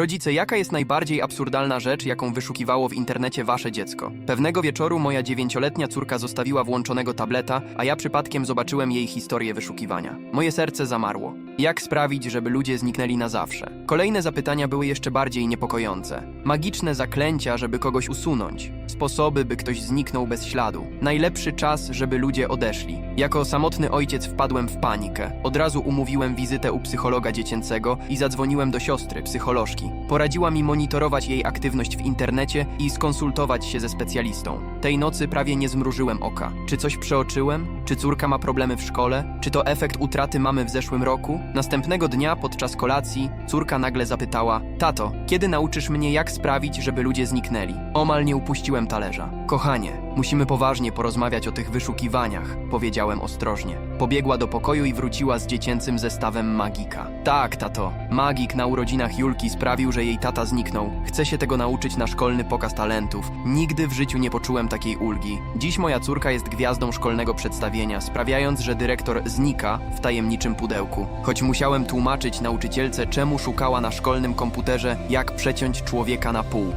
Rodzice, jaka jest najbardziej absurdalna rzecz, jaką wyszukiwało w internecie wasze dziecko? Pewnego wieczoru moja dziewięcioletnia córka zostawiła włączonego tableta, a ja przypadkiem zobaczyłem jej historię wyszukiwania. Moje serce zamarło. Jak sprawić, żeby ludzie zniknęli na zawsze? Kolejne zapytania były jeszcze bardziej niepokojące. Magiczne zaklęcia, żeby kogoś usunąć. Sposoby, by ktoś zniknął bez śladu. Najlepszy czas, żeby ludzie odeszli. Jako samotny ojciec wpadłem w panikę. Od razu umówiłem wizytę u psychologa dziecięcego i zadzwoniłem do siostry, psycholożki. Poradziła mi monitorować jej aktywność w internecie i skonsultować się ze specjalistą. Tej nocy prawie nie zmrużyłem oka. Czy coś przeoczyłem? Czy córka ma problemy w szkole? Czy to efekt utraty mamy w zeszłym roku? Następnego dnia podczas kolacji córka nagle zapytała: Tato, kiedy nauczysz mnie, jak sprawić, żeby ludzie zniknęli? Omal nie upuściłem talerza. Kochanie, musimy poważnie porozmawiać o tych wyszukiwaniach, powiedziałem ostrożnie. Pobiegła do pokoju i wróciła z dziecięcym zestawem magika. Tak, tato, magik na urodzinach Julki sprawił, że jej tata zniknął. Chcę się tego nauczyć na szkolny pokaz talentów. Nigdy w życiu nie poczułem takiej ulgi. Dziś moja córka jest gwiazdą szkolnego przedstawienia, sprawiając, że dyrektor znika w tajemniczym pudełku. Choć musiałem tłumaczyć nauczycielce, czemu szukała na szkolnym komputerze, jak przeciąć człowieka na pół.